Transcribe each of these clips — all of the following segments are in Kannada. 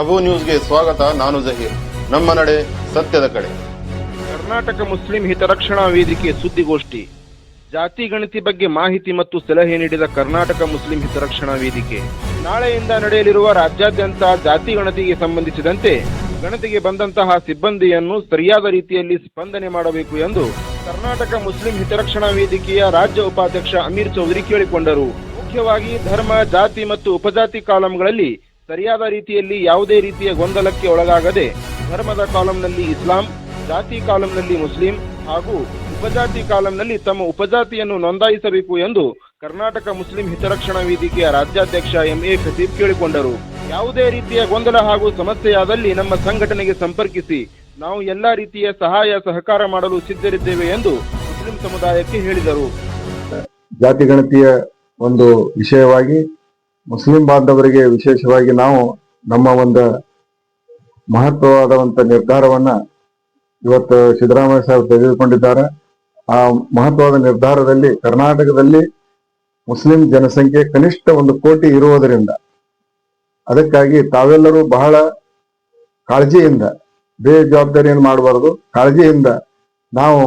ಅಬು ನ್ಯೂಸ್ಗೆ ಸ್ವಾಗತ, ನಾನು ಜಹೀರ್. ನಮ್ಮ ನಡೆ ಸತ್ಯದ ಕಡೆ. ಕರ್ನಾಟಕ ಮುಸ್ಲಿಂ ಹಿತರಕ್ಷಣಾ ವೇದಿಕೆ ಸುದ್ದಿಗೋಷ್ಠಿ. ಜಾತಿ ಗಣತಿ ಬಗ್ಗೆ ಮಾಹಿತಿ ಮತ್ತು ಸಲಹೆ ನೀಡಿದ ಕರ್ನಾಟಕ ಮುಸ್ಲಿಂ ಹಿತರಕ್ಷಣಾ ವೇದಿಕೆ. ನಾಳೆಯಿಂದ ನಡೆಯಲಿರುವ ರಾಜ್ಯಾದ್ಯಂತ ಜಾತಿ ಗಣತಿಗೆ ಸಂಬಂಧಿಸಿದಂತೆ ಗಣತಿಗೆ ಬಂದಂತಹ ಸಿಬ್ಬಂದಿಯನ್ನು ಸರಿಯಾದ ರೀತಿಯಲ್ಲಿ ಸ್ಪಂದನೆ ಮಾಡಬೇಕು ಎಂದು ಕರ್ನಾಟಕ ಮುಸ್ಲಿಂ ಹಿತರಕ್ಷಣಾ ವೇದಿಕೆಯ ರಾಜ್ಯ ಉಪಾಧ್ಯಕ್ಷ ಅಮೀರ್ ಚೌಧರಿ ಕೇಳಿಕೊಂಡರು. ಮುಖ್ಯವಾಗಿ ಧರ್ಮ, ಜಾತಿ ಮತ್ತು ಉಪಜಾತಿ ಕಾಲಂಗಳಲ್ಲಿ ಸರಿಯಾದ ರೀತಿಯಲ್ಲಿ ಯಾವುದೇ ರೀತಿಯ ಗೊಂದಲಕ್ಕೆ ಒಳಗಾಗದೆ ಧರ್ಮದ ಕಾಲಂನಲ್ಲಿ ಇಸ್ಲಾಂ, ಜಾತಿ ಕಾಲಂನಲ್ಲಿ ಮುಸ್ಲಿಂ ಹಾಗೂ ಉಪಜಾತಿ ಕಾಲಂನಲ್ಲಿ ತಮ್ಮ ಉಪಜಾತಿಯನ್ನು ನೋಂದಾಯಿಸಬೇಕು ಎಂದು ಕರ್ನಾಟಕ ಮುಸ್ಲಿಂ ಹಿತರಕ್ಷಣಾ ವೇದಿಕೆಯ ರಾಜ್ಯಾಧ್ಯಕ್ಷ ಎಂಎ ಖತೀಬ್ ಕೇಳಿಕೊಂಡರು. ಯಾವುದೇ ರೀತಿಯ ಗೊಂದಲ ಹಾಗೂ ಸಮಸ್ಯೆಯಾದಲ್ಲಿ ನಮ್ಮ ಸಂಘಟನೆಗೆ ಸಂಪರ್ಕಿಸಿ ನಾವು ಎಲ್ಲಾ ರೀತಿಯ ಸಹಾಯ, ಸಹಕಾರ ಮಾಡಲು ಸಿದ್ಧರಿದ್ದೇವೆ ಎಂದು ಮುಸ್ಲಿಂ ಸಮುದಾಯಕ್ಕೆ ಹೇಳಿದರು. ಜಾತಿ ಗಣತಿಯ ಒಂದು ವಿಷಯವಾಗಿ ಮುಸ್ಲಿಂ ಬಾಂಧವರಿಗೆ ವಿಶೇಷವಾಗಿ ನಾವು ನಮ್ಮ ಒಂದು ಮಹತ್ವವಾದಂಥ ನಿರ್ಧಾರವನ್ನ ಇವತ್ತು ಸಿದ್ದರಾಮಯ್ಯ ಸಾಹೇಬ್ ತೆಗೆದುಕೊಂಡಿದ್ದಾರೆ. ಆ ಮಹತ್ವದ ನಿರ್ಧಾರದಲ್ಲಿ ಕರ್ನಾಟಕದಲ್ಲಿ ಮುಸ್ಲಿಂ ಜನಸಂಖ್ಯೆ ಕನಿಷ್ಠ ಒಂದು ಕೋಟಿ ಇರುವುದರಿಂದ ಅದಕ್ಕಾಗಿ ತಾವೆಲ್ಲರೂ ಬಹಳ ಕಾಳಜಿಯಿಂದ, ಬೇಜವಾಬ್ದಾರಿಯನ್ನು ಮಾಡಬಾರದು. ಕಾಳಜಿಯಿಂದ ನಾವು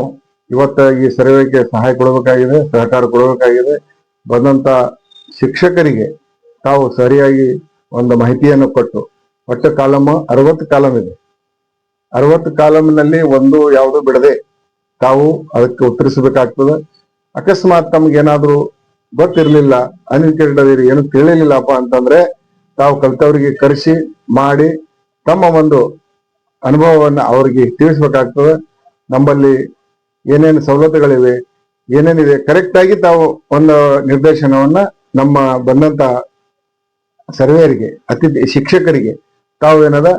ಇವತ್ತ ಈ ಸರ್ವೆಗೆ ಸಹಾಯ ಕೊಡಬೇಕಾಗಿದೆ, ಸಹಕಾರ ಕೊಡಬೇಕಾಗಿದೆ. ಬಂದಂತ ಶಿಕ್ಷಕರಿಗೆ ತಾವು ಸರಿಯಾಗಿ ಒಂದು ಮಾಹಿತಿಯನ್ನು ಕೊಟ್ಟು, ಒಟ್ಟು ಕಾಲಮ್ ಅರವತ್ತು ಕಾಲಮ್ ಇದೆ. ಅರವತ್ತು ಕಾಲಮ್ನಲ್ಲಿ ಒಂದು ಯಾವುದು ಬಿಡದೆ ತಾವು ಅದಕ್ಕೆ ಉತ್ತರಿಸಬೇಕಾಗ್ತದೆ. ಅಕಸ್ಮಾತ್ ತಮ್ಗೇನಾದ್ರೂ ಗೊತ್ತಿರ್ಲಿಲ್ಲ ಅನ್ಎಜುಕೇಟೆಡ್ ಏನು ತಿಳಿಲಿಲ್ಲಪ್ಪ ಅಂತಂದ್ರೆ ತಾವು ಕಲಿತವ್ರಿಗೆ ಕರೆಸಿ ಮಾಡಿ ತಮ್ಮ ಒಂದು ಅನುಭವವನ್ನು ಅವರಿಗೆ ತಿಳಿಸ್ಬೇಕಾಗ್ತದೆ. ನಮ್ಮಲ್ಲಿ ಏನೇನು ಸವಲತ್ತುಗಳಿವೆ, ಏನೇನಿದೆ ಕರೆಕ್ಟ್ ಆಗಿ ತಾವು ಒಂದು ನಿರ್ದೇಶನವನ್ನ ನಮ್ಮ ಬಂದಂತ ಸರ್ವೇಯರಿಗೆ ಅತಿಥಿ ಶಿಕ್ಷಕರಿಗೆ ತಾವು ಏನದ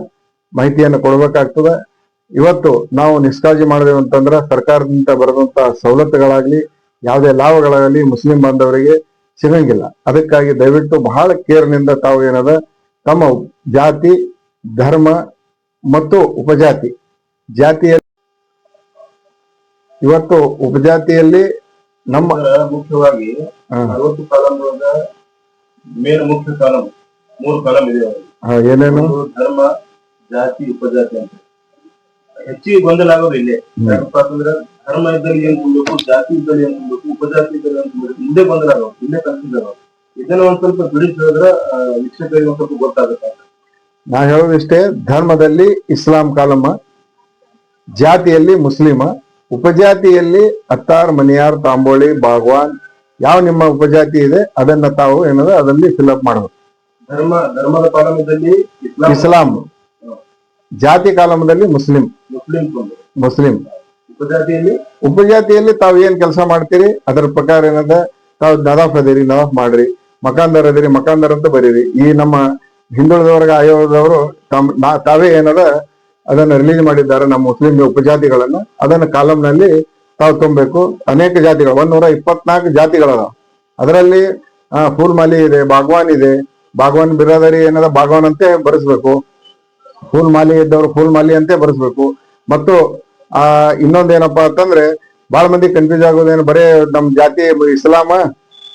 ಮಾಹಿತಿಯನ್ನು ಕೊಡಬೇಕಾಗ್ತದ. ಇವತ್ತು ನಾವು ನಿಷ್ಕಾಳಜಿ ಮಾಡಿದೆವು ಅಂತಂದ್ರೆ ಸರ್ಕಾರದಿಂದ ಬರೆದಂತ ಸವಲತ್ತುಗಳಾಗ್ಲಿ ಯಾವುದೇ ಲಾಭಗಳಾಗಲಿ ಮುಸ್ಲಿಂ ಬಾಂಧವರಿಗೆ ಸಿಗಂಗಿಲ್ಲ. ಅದಕ್ಕಾಗಿ ದಯವಿಟ್ಟು ಬಹಳ ಕೇರ್ನಿಂದ ತಾವು ಏನದ ತಮ್ಮ ಜಾತಿ ಧರ್ಮ ಮತ್ತು ಉಪಜಾತಿ. ಜಾತಿಯ ಇವತ್ತು ಉಪಜಾತಿಯಲ್ಲಿ ನಮ್ಮ ಮುಖ್ಯವಾಗಿ ಅರವತ್ತು ಮೇನ್ ಮುಖ್ಯ ಕಾಲಂ. ಮೂರು ಕಾಲಂ ಇದೆ ಏನೇನು? ಧರ್ಮ ಜಾತಿ ಉಪಜಾತಿ ಅಂತ. ಹೆಚ್ಚಿಗೆ ಗೊಂದಲ ಆಗೋದು ಇಲ್ಲೇ. ಯಾಕಪ್ಪ ಅಂತಂದ್ರೆ ಧರ್ಮ ಇದ್ದಲ್ಲಿ ಏನ್ ತುಂಬಬೇಕು ಜಾತಿ ಇದ್ದಲ್ಲಿ ಏನ್ ತುಂಬಬೇಕು ಉಪಜಾತಿ ಇದ್ದಲ್ಲಿ ಏನ್ ತುಂಬಬೇಕು ಹಿಂದೆ ಗೊಂದಲ ಆಗೋದು ಇಲ್ಲೇ ಕನ್ಫ್ಯೂಸ್ ಆಗೋದು ಇದನ್ನ ಒಂದ್ ಸ್ವಲ್ಪ ಬಿಡಿಸ್ ಹೇಳಿದ್ರೆ ವೀಕ್ಷಕರಿಗೆ ಒಂದ್ ಸ್ವಲ್ಪ ಗೊತ್ತಾಗುತ್ತೆ. ನಾ ಹೇಳೋದಿಷ್ಟೇ ಧರ್ಮದಲ್ಲಿ ಇಸ್ಲಾಂ ಕಾಲಮ್ಮ ಜಾತಿಯಲ್ಲಿ ಮುಸ್ಲಿಮ ಉಪಜಾತಿಯಲ್ಲಿ ಅತ್ತಾರ್ ಮನಿಯಾರ್ ತಾಂಬೋಳಿ ಬಾಗ್ವಾನ್ ಯಾವ ನಿಮ್ಮ ಉಪಜಾತಿ ಇದೆ ಅದನ್ನ ತಾವು ಏನದ ಅದರಲ್ಲಿ ಫಿಲ್ಅಪ್ ಮಾಡಬೇಕು. ಧರ್ಮ ಧರ್ಮದ ಕಾಲಮದಲ್ಲಿ ಇಸ್ಲಾಂ ಜಾತಿ ಕಾಲಮದಲ್ಲಿ ಮುಸ್ಲಿಂ. ಮುಸ್ಲಿಂ ಮುಸ್ಲಿಂ. ಉಪಜಾತಿಯಲ್ಲಿ? ಉಪಜಾತಿಯಲ್ಲಿ ತಾವು ಏನ್ ಕೆಲಸ ಮಾಡ್ತೀರಿ? ಅದರ ಪ್ರಕಾರ ಏನದ? ತಾವು ನದಾಫ್ ಅದಿರಿ ನದಾಫ್ ಮಾಡ್ರಿ. ಮಕಾಂದರ್ ಅದಿರಿ ಮಕಾಂದರ್ ಅಂತ ಬರೀರಿ. ಈ ನಮ್ಮ ಹಿಂದುಳಿದವರ್ಗ ಆಯೋಗದವರು ತಮ್ ನಾ- ತಾವೇ ಏನದ? ಅದನ್ನ ರಿಲೀಸ್ ಮಾಡಿದ್ದಾರೆ ನಮ್ಮ ಮುಸ್ಲಿಂ ಉಪಜಾತಿಗಳನ್ನ. ಅದನ್ನ ಕಾಲಂನಲ್ಲಿ ತಾವು ತುಂಬಬೇಕು ಅನೇಕ ಜಾತಿಗಳು ಒಂದೂರ ಇಪ್ಪತ್ನಾಲ್ಕು ಜಾತಿಗಳದಾವ. ಅದರಲ್ಲಿ ಫೂಲ್ ಮಾಲಿ ಇದೆ ಬಾಗ್ವಾನ್ ಇದೆ. ಬಾಗ್ವಾನ್ ಬಿರಾದರಿ ಏನದ? ಭಾಗವನ್ ಅಂತೆ ಬರೆಸ್ಬೇಕು. ಫೂಲ್ ಮಾಲಿ ಇದ್ದವರು ಫೂಲ್ ಮಾಲಿ ಅಂತೆ ಬರೆಸ್ಬೇಕು. ಮತ್ತು, ಆ, ಇನ್ನೊಂದೇನಪ್ಪಾ ಅಂತಂದ್ರೆ ಬಹಳ ಮಂದಿ ಕನ್ಫ್ಯೂಸ್ ಆಗೋದೇನು, ಬರೇ ನಮ್ ಜಾತಿ ಇಸ್ಲಾಮ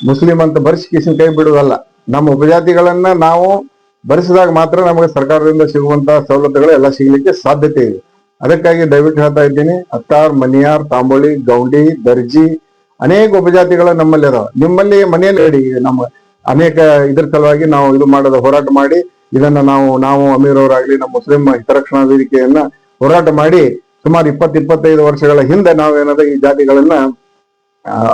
ಮುಸ್ಲಿಂ ಅಂತ ಬರ್ಸಿ ಕಿಸಿನ ಕೈ ಬಿಡುವುದಲ್ಲ ನಮ್ಮ ಉಪಜಾತಿಗಳನ್ನ ನಾವು ಬರೆಸಿದಾಗ ಮಾತ್ರ ನಮಗೆ ಸರ್ಕಾರದಿಂದ ಸಿಗುವಂತಹ ಸವಲತ್ತುಗಳು ಎಲ್ಲ ಸಿಗ್ಲಿಕ್ಕೆ ಸಾಧ್ಯತೆ ಇದೆ. ಅದಕ್ಕಾಗಿ ದಯವಿಟ್ಟು ಹೇಳ್ತಾ ಇದ್ದೀನಿ, ಅತ್ತಾರ್, ಮನಿಯಾರ್, ತಾಂಬೋಳಿ, ಗೌಂಡಿ, ದರ್ಜಿ, ಅನೇಕ ಉಪಜಾತಿಗಳು ನಮ್ಮಲ್ಲಿ ಅದಾವ ನಿಮ್ಮಲ್ಲಿ ಮನೆಯಲ್ಲಿ ನಮ್ಮ ಅನೇಕ ಇದ್ರ ಸಲುವಾಗಿ ನಾವು ಇದು ಮಾಡೋದು ಹೋರಾಟ ಮಾಡಿ, ಇದನ್ನ ನಾವು ನಾವು ಅಮೀರ್ ಅವರಾಗ್ಲಿ, ನಮ್ಮ ಮುಸ್ಲಿಂ ಹಿತರಕ್ಷಣಾ ವೇದಿಕೆಯನ್ನ ಹೋರಾಟ ಮಾಡಿ ಸುಮಾರು ಇಪ್ಪತ್ ಇಪ್ಪತ್ತೈದು ವರ್ಷಗಳ ಹಿಂದೆ ನಾವು ಏನದ ಈ ಜಾತಿಗಳನ್ನ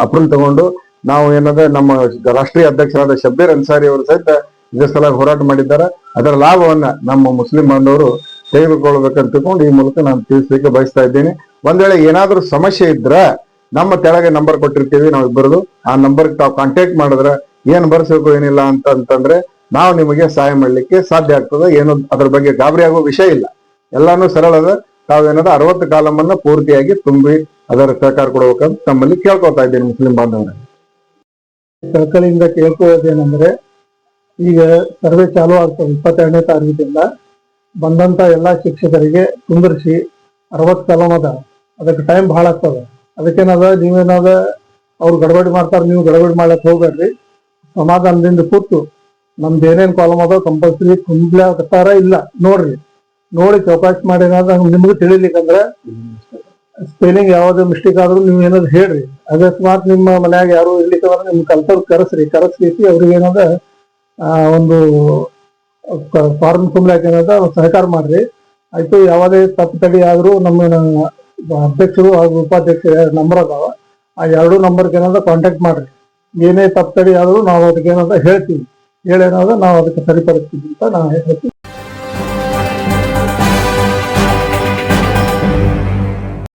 ಅಪ್ರೂವ್ ತಗೊಂಡು ನಾವು ಏನದ ನಮ್ಮ ರಾಷ್ಟ್ರೀಯ ಅಧ್ಯಕ್ಷರಾದ ಶಬ್ಬೀರ್ ಅನ್ಸಾರಿ ಅವರು ಸಹಿತ ಇದೇ ಸಲುವಾಗಿ ಹೋರಾಟ ಮಾಡಿದ್ದಾರೆ. ಅದರ ಲಾಭವನ್ನ ನಮ್ಮ ಮುಸ್ಲಿಂ ಬಾಂಧವರು ತೆಗೆದುಕೊಳ್ಬೇಕಂತ ತಿಳ್ಕೊಂಡು ಈ ಮೂಲಕ ನಾನು ತಿಳಿಸ್ಲಿಕ್ಕೆ ಬಯಸ್ತಾ ಇದ್ದೀನಿ. ಒಂದ್ ವೇಳೆ ಏನಾದ್ರೂ ಸಮಸ್ಯೆ ಇದ್ರ ನಮ್ಮ ತೆಳಗೆ ನಂಬರ್ ಕೊಟ್ಟಿರ್ತೀವಿ ನಾವು ಇಬ್ಬರದು ಆ ನಂಬರ್ ತಾವು ಕಾಂಟ್ಯಾಕ್ಟ್ ಮಾಡಿದ್ರೆ ಏನ್ ಬರ್ಸಬೇಕು ಏನಿಲ್ಲ ಅಂತ ಅಂತಂದ್ರೆ ನಾವು ನಿಮಗೆ ಸಹಾಯ ಮಾಡ್ಲಿಕ್ಕೆ ಸಾಧ್ಯ ಆಗ್ತದೆ ಏನು ಅದ್ರ ಬಗ್ಗೆ ಗಾಬರಿ ಆಗೋ ವಿಷಯ ಇಲ್ಲ. ಎಲ್ಲಾನು ಸರಳದ ತಾವೇನದ ಅರವತ್ತು ಕಾಲಮನ್ನ ಪೂರ್ತಿಯಾಗಿ ತುಂಬಿ ಅದರ ಸಹಕಾರ ಕೊಡಬೇಕಂತ ತಮ್ಮಲ್ಲಿ ಕೇಳ್ಕೊತಾ ಇದ್ದೀನಿ ಮುಸ್ಲಿಂ ಬಾಂಧವರ. ಕಳಕಳಿಯಿಂದ ಕೇಳ್ಕೊಳ್ಳೋದೇನೆಂದ್ರೆ, ಈಗ ಸರ್ವೆ ಚಾಲು ಆಗ್ತದೆ ಇಪ್ಪತ್ತೆರಡನೇ ತಾರೀಕಿಂದ. ಬಂದಂತ ಎಲ್ಲಾ ಶಿಕ್ಷಕರಿಗೆ ಕುಂದರ್ಸಿ ಅರವತ್ ಕಲಂ ಅದ. ಅದಕ್ಕೆ ಟೈಮ್ ಬಹಳ ಆಗ್ತದ. ಅದಕ್ಕೇನದ ನೀವೇನದ ಅವ್ರು ಗಡಬಡಿ ಮಾಡ್ತಾರ, ನೀವು ಗಡಬಡಿ ಮಾಡ್ಲಕ್ ಹೋಗ್ಬೇಡ್ರಿ. ಸಮಾಧಾನದಿಂದ ಕೂತು ನಮ್ದು ಏನೇನು ಕಾಲಮ್ ಅದಾವ ಕಂಪಲ್ಸರಿ ತುಂಬಲಾಕತ್ತಾರ ಇಲ್ಲ. ನೋಡ್ರಿ, ನೋಡಿ ಚೌಕಾಶ್ ಮಾಡಿ ನಿಮ್ಗೆ ತಿಳಿಲಿಕ್ಕಂದ್ರೆ ಸ್ಪೆಲ್ಲಿಂಗ್ ಯಾವ್ದು ಮಿಸ್ಟೇಕ್ ಆದ್ರೂ ನೀವು ಏನಾದ್ರು ಹೇಳ್ರಿ. ಅಕಸ್ಮಾತ್ ನಿಮ್ಮ ಮನ್ಯಾಗ ಯಾರು ಇರ್ಲಿಕ್ಕಂದ್ರೆ ನಿಮ್ ಕಲ್ತವ್ರು ಕರೆಸ್ರಿ. ಕರೆಸಿ ಅವ್ರಿಗೆ ಏನಾದ ಒಂದು ಫಾರ್ಮ್ ತುಂಬಲಾಕ ಏನದ ಸಹಕಾರ ಮಾಡ್ರಿ. ಆಯ್ತು, ಯಾವುದೇ ತಪ್ಪು ತಡಿ ಆದ್ರೂ ನಮ್ಮ ಅಧ್ಯಕ್ಷರು ಹಾಗೂ ಉಪಾಧ್ಯಕ್ಷರ ನಂಬರ್ ಅದಾವ, ಆ ಎರಡು ನಂಬರ್ಗೆ ಏನಾದ್ರೂ ಕಾಂಟ್ಯಾಕ್ಟ್ ಮಾಡ್ರಿ. ಏನೇ ತಪ್ಪು ಆದರೂ ನಾವು ಅದಕ್ಕೆ ಏನಂತ ಹೇಳ್ತೀವಿ. ಹೇಳೇನಾದ್ರೂ ನಾವು ಅದಕ್ಕೆ ಸರಿಪಡಿಸ್ತೀವಿ ಅಂತ ನಾನು ಹೇಳ್ತೀನಿ.